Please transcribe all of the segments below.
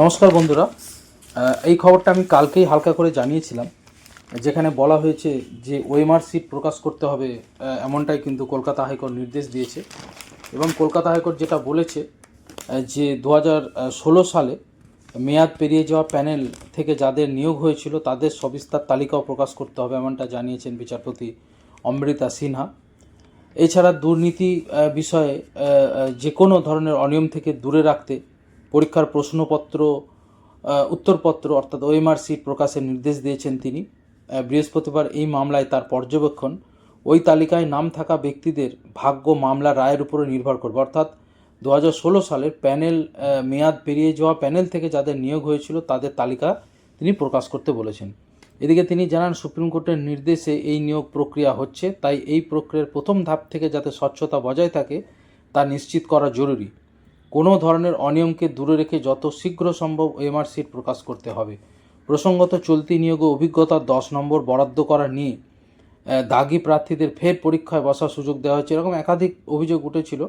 নমস্কার বন্ধুরা। এই খবরটা আমি কালকেই হালকা করে জানিয়েছিলাম, যেখানে বলা হয়েছে যে ওএমআর সিট প্রকাশ করতে হবে এমনটাই কিন্তু কলকাতা হাইকোর্ট নির্দেশ দিয়েছে। এবং কলকাতা হাইকোর্ট যেটা বলেছে যে দু সালে মেয়াদ পেরিয়ে যাওয়া প্যানেল থেকে যাদের নিয়োগ হয়েছিল, তাদের সবিস্তার তালিকাও প্রকাশ করতে হবে এমনটা জানিয়েছেন বিচারপতি অমৃতা সিনহা। এছাড়া দুর্নীতি বিষয়ে যে কোনো ধরনের অনিয়ম থেকে দূরে রাখতে পরীক্ষার প্রশ্নপত্র উত্তরপত্র অর্থাৎ ওএমআর সিট প্রকাশের নির্দেশ দিয়েছেন তিনি। বৃহস্পতিবার এই মামলায় তার পর্যবেক্ষণ। ওই তালিকায় নাম থাকা ব্যক্তিদের ভাগ্য মামলা রায়ের উপরে নির্ভর করবে। অর্থাৎ দু সালের প্যানেল মেয়াদ পেরিয়ে যাওয়া প্যানেল থেকে যাদের নিয়োগ হয়েছিল তাদের তালিকা তিনি প্রকাশ করতে বলেছেন। এদিকে তিনি জানান, সুপ্রিম কোর্টের নির্দেশে এই নিয়োগ প্রক্রিয়া হচ্ছে, তাই এই প্রক্রিয়ার প্রথম ধাপ থেকে যাতে স্বচ্ছতা বজায় থাকে তা নিশ্চিত করা জরুরি। কোনো ধরনের অনিয়মকে দূরে রেখে যত শীঘ্র সম্ভব ওএমআর সিট প্রকাশ করতে হবে। প্রসঙ্গত চলতি নিয়োগে অভিজ্ঞতার দশ নম্বর বরাদ্দ করা নিয়ে দাগি প্রার্থীদের ফের পরীক্ষায় বসার সুযোগ দেওয়া হয়েছে। এরকম একাধিক অভিযোগ উঠেছিল।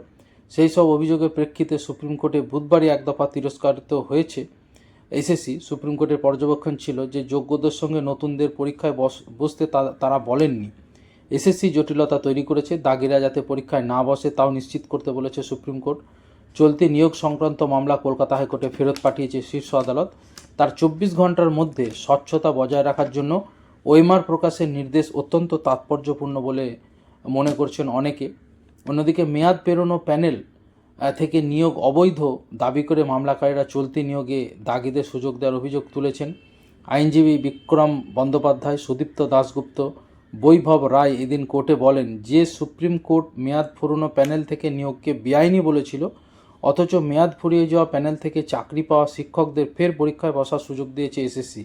সেই সব অভিযোগের প্রেক্ষিতে সুপ্রিম কোর্টে বুধবারই এক দফা তিরস্কারিত হয়েছে। এসএসসি সুপ্রিম কোর্টের পর্যবেক্ষণ ছিল যে যোগ্যদের সঙ্গে নতুনদের পরীক্ষায় বস- বসতে তারা বলেননি। এসএসসি জটিলতা তৈরি করেছে। দাগিরা যাতে পরীক্ষায় না বসে তাও নিশ্চিত করতে বলেছে সুপ্রিম কোর্ট। চলতি নিয়োগ সংক্রান্ত মামলা কলকাতা হাইকোর্টে ফেরত পাঠিয়েছে শীর্ষ আদালত। তার চব্বিশ ঘণ্টার মধ্যে স্বচ্ছতা বজায় রাখার জন্য ওয়েমার প্রকাশের নির্দেশ অত্যন্ত তাৎপর্যপূর্ণ বলে মনে করছেন অনেকে। অন্যদিকে মেয়াদ পেরোনো প্যানেল থেকে নিয়োগ অবৈধ দাবি করে মামলাকারীরা চলতি নিয়োগে দাগিদের সুযোগ দেওয়ার অভিযোগ তুলেছেন। আইনজীবী বিক্রম বন্দ্যোপাধ্যায়, সুদীপ্ত দাশগুপ্ত, বৈভব রায় এদিন কোর্টে বলেন, যে সুপ্রিম কোর্ট মেয়াদ ফুরনো প্যানেল থেকে নিয়োগকে বেআইনি বলেছিল অথচ মেয়াদ ফুরিয়ে যাওয়া প্যানেল থেকে চাকরি পাওয়া শিক্ষকদের ফের পরীক্ষায় বসার সুযোগ দিয়েছে এসএসসি।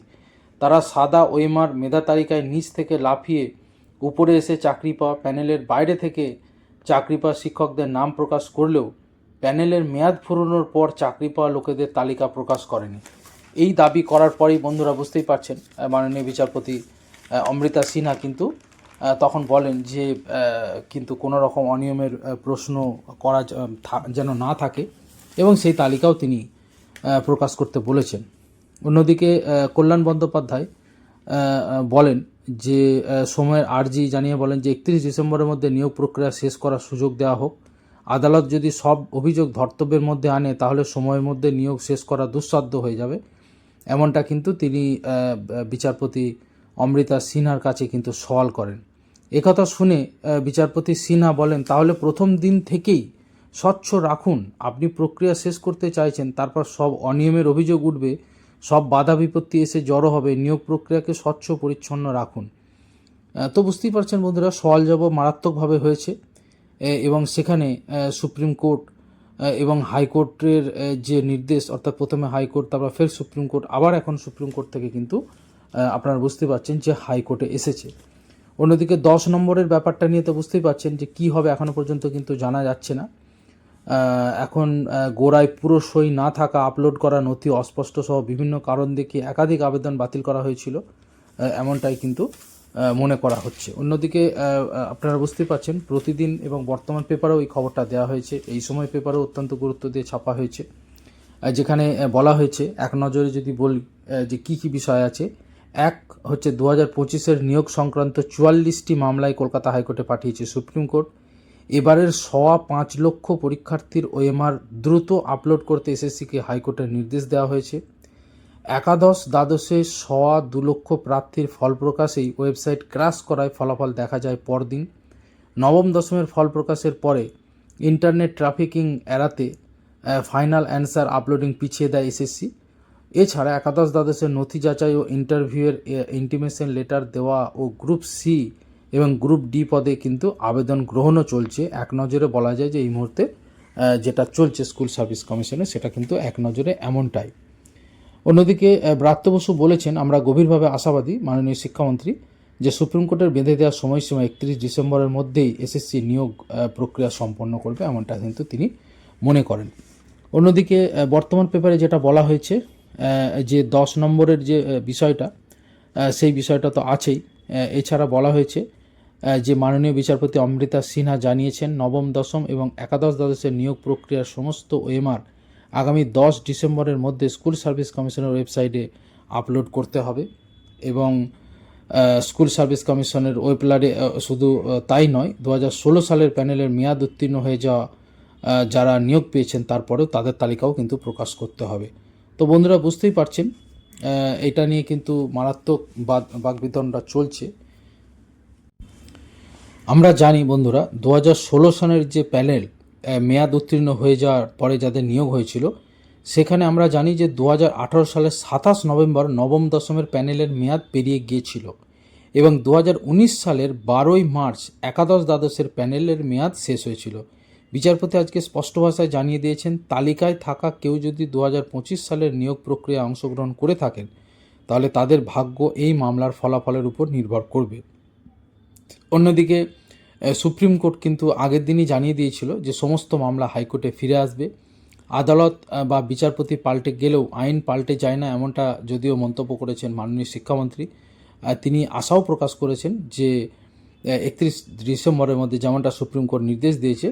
তারা সাদা ওয়েমার মেধা তালিকায় নিচ থেকে লাফিয়ে উপরে এসে চাকরি পাওয়া প্যানেলের বাইরে থেকে চাকরি পাওয়া শিক্ষকদের নাম প্রকাশ করলেও প্যানেলের মেয়াদ ফুরোনোর পর চাকরি পাওয়া লোকেদের তালিকা প্রকাশ করেনি। এই দাবি করার পরেই বন্ধুরা বুঝতেই পারছেন, মাননীয় বিচারপতি অমৃতা সিনহা কিন্তু তখন বলেন যে কিন্তু কোনো রকম অনিয়মের প্রশ্ন করা যেন না থাকে এবং সেই তালিকাও তিনি প্রকাশ করতে বলেছেন। অন্যদিকে কল্যাণ বন্দ্যোপাধ্যায় বলেন যে সময়ের আর্জি জানিয়ে বলেন যে, একত্রিশ ডিসেম্বরের মধ্যে নিয়োগ প্রক্রিয়া শেষ করার সুযোগ দেওয়া হোক। আদালত যদি সব অভিযোগ ধর্তব্যের মধ্যে আনে, তাহলে সময়ের মধ্যে নিয়োগ শেষ করা দুঃসাধ্য হয়ে যাবে। এমনটা কিন্তু তিনি বিচারপতি অমৃতা সিনহার কাছে কিন্তু সওয়াল করেন। একথা শুনে বিচারপতি সিনহা বলেন, তাহলে প্রথম দিন থেকেই স্বচ্ছ রাখুন। আপনি প্রক্রিয়া শেষ করতে চাইছেন, তারপর সব অনিয়মের অভিযোগ উঠবে, সব বাধা বিপত্তি এসে জড়ো হবে, নিয়োগ প্রক্রিয়াকে স্বচ্ছ, পরিচ্ছন্ন রাখুন। তো বুঝতেই পারছেন বন্ধুরা, সওয়াল জবাব মারাত্মকভাবে হয়েছে এবং সেখানে সুপ্রিম কোর্ট এবং হাইকোর্টের যে নির্দেশ, অর্থাৎ প্রথমে হাইকোর্ট, তারপর ফের সুপ্রিম কোর্ট, আবার এখন সুপ্রিম কোর্ট থেকে কিন্তু আপনারা বুঝতে পারছেন যে হাইকোর্টে এসেছে। অন্যদিকে দশ নম্বরের ব্যাপারটা নিয়ে তো বুঝতেই পারছেন যে কি হবে এখনও পর্যন্ত কিন্তু জানা যাচ্ছে না। এখন গোড়ায় পুরো সই না থাকা, আপলোড করা নথি অস্পষ্ট সহ বিভিন্ন কারণ দেখিয়ে একাধিক আবেদন বাতিল করা হয়েছিল এমনটাই কিন্তু মনে করা হচ্ছে। অন্যদিকে আপনারা বুঝতেই পারছেন, প্রতিদিন এবং বর্তমান পেপারেও এই খবরটা দেওয়া হয়েছে। এই সময় পেপারেও অত্যন্ত গুরুত্ব দিয়ে ছাপা হয়েছে। যেখানে বলা হয়েছে, এক নজরে যদি বলি যে কি কি বিষয় আছে এক হচ্ছে দু হাজার পঁচিশের নিয়োগ সংক্রান্ত চুয়াল্লিশটি মামলায় কলকাতা হাইকোর্টে পাঠিয়েছে সুপ্রিম কোর্ট। এবারের সওয়া পাঁচ লক্ষ পরীক্ষার্থীর ওএমআর দ্রুত আপলোড করতে এসএসসিকে হাইকোর্টের নির্দেশ দেওয়া হয়েছে। একাদশ দ্বাদশে সওয়া দু লক্ষ প্রার্থীর ফল প্রকাশেই ওয়েবসাইট ক্র্যাশ করায় ফলাফল দেখা যায় পরদিন। নবম দশমের ফল প্রকাশের পরে ইন্টারনেট ট্রাফিকিং এড়াতে ফাইনাল অ্যান্সার আপলোডিং পিছিয়ে দেয় এসএসসি। এছাড়া একাদশ দ্বাদশের নথি যাচাই ও ইন্টারভিউয়ের ইন্টিমেশন লেটার দেওয়া ও গ্রুপ সি এবং গ্রুপ ডি পদে কিন্তু আবেদন গ্রহণও চলছে। এক নজরে বলা যায় যে এই মুহূর্তে যেটা চলছে স্কুল সার্ভিস কমিশনে সেটা কিন্তু এক নজরে এমনটাই। অন্যদিকে ব্রাত্য বসু বলেছেন, আমরা গভীরভাবে আশাবাদী মাননীয় শিক্ষামন্ত্রী যে সুপ্রিম কোর্টের বেঁধে দেওয়া সময়সীমা একত্রিশ ডিসেম্বরের মধ্যেই এসএসসি নিয়োগ প্রক্রিয়া সম্পন্ন করবে, এমনটা কিন্তু তিনি মনে করেন। অন্যদিকে বর্তমান পেপারে যেটা বলা হয়েছে যে দশ নম্বরের যে বিষয়টা সেই বিষয়টা তো আছেই। এছাড়া বলা হয়েছে যে মাননীয় বিচারপতি অমৃতা সিনহা জানিয়েছেন, নবম, দশম এবং একাদশ দ্বাদশের নিয়োগ প্রক্রিয়ার সমস্ত ওএমআর আগামী দশ ডিসেম্বরের মধ্যে স্কুল সার্ভিস কমিশনের ওয়েবসাইটে আপলোড করতে হবে এবং স্কুল সার্ভিস কমিশনের ওয়েবলারে শুধু তাই নয় দু ষোলো সালের প্যানেলের মেয়াদ উত্তীর্ণ হয়ে যাওয়া যারা নিয়োগ পেয়েছেন তারপরেও তাদের তালিকাও কিন্তু প্রকাশ করতে হবে। তো বন্ধুরা বুঝতেই পারছেন এটা নিয়ে কিন্তু মারাত্মক বাগবিতণ্ডা চলছে। আমরা জানি বন্ধুরা দু ষোলো সনের যে প্যানেল মেয়াদ উত্তীর্ণ হয়ে যাওয়ার পরে যাদের নিয়োগ হয়েছিল, সেখানে আমরা জানি যে দু আঠারো সালের সাতাশ নভেম্বর নবম দশমের প্যানেলের মেয়াদ পেরিয়ে গিয়েছিল এবং দু সালের বারোই মার্চ একাদশ দ্বাদশের প্যানেলের মেয়াদ শেষ হয়েছিল। বিচারপতি আজকে স্পষ্ট ভাষায় জানিয়ে দিয়েছেন, তালিকায় থাকা কেউ যদি দু সালের নিয়োগ প্রক্রিয়ায় অংশগ্রহণ করে থাকেন, তাহলে তাদের ভাগ্য এই মামলার ফলাফলের উপর নির্ভর করবে। অন্যদিকে সুপ্রিম কোর্ট কিন্তু আগের দিনই জানিয়ে দিয়েছিল যে সমস্ত মামলা হাইকোর্টে ফিরে আসবে। আদালত বা বিচারপতি পাল্টে গেলেও আইন পাল্টে যায় না এমনটা যদিও মন্তব্য করেছেন মাননীয় শিক্ষামন্ত্রী। তিনি আশাও প্রকাশ করেছেন যে একত্রিশ ডিসেম্বরের মধ্যে যেমনটা সুপ্রিম কোর্ট নির্দেশ দিয়েছে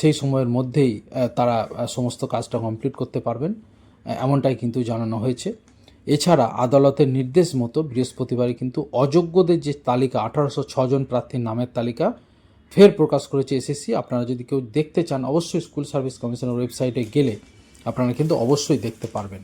সেই সময়ের মধ্যেই তারা সমস্ত কাজটা কমপ্লিট করতে পারবেন। এমনটাই কিন্তু জানানো হয়েছে। এছাড়া আদালতের নির্দেশ মতো বৃহস্পতিবারই কিন্তু অযোগ্যদের যে তালিকা, আঠারোশো জন প্রার্থীর নামের তালিকা ফের প্রকাশ করেছে এসএসসি। আপনারা যদি কেউ দেখতে চান, অবশ্যই স্কুল সার্ভিস কমিশনের ওয়েবসাইটে গেলে আপনারা কিন্তু অবশ্যই দেখতে পারবেন।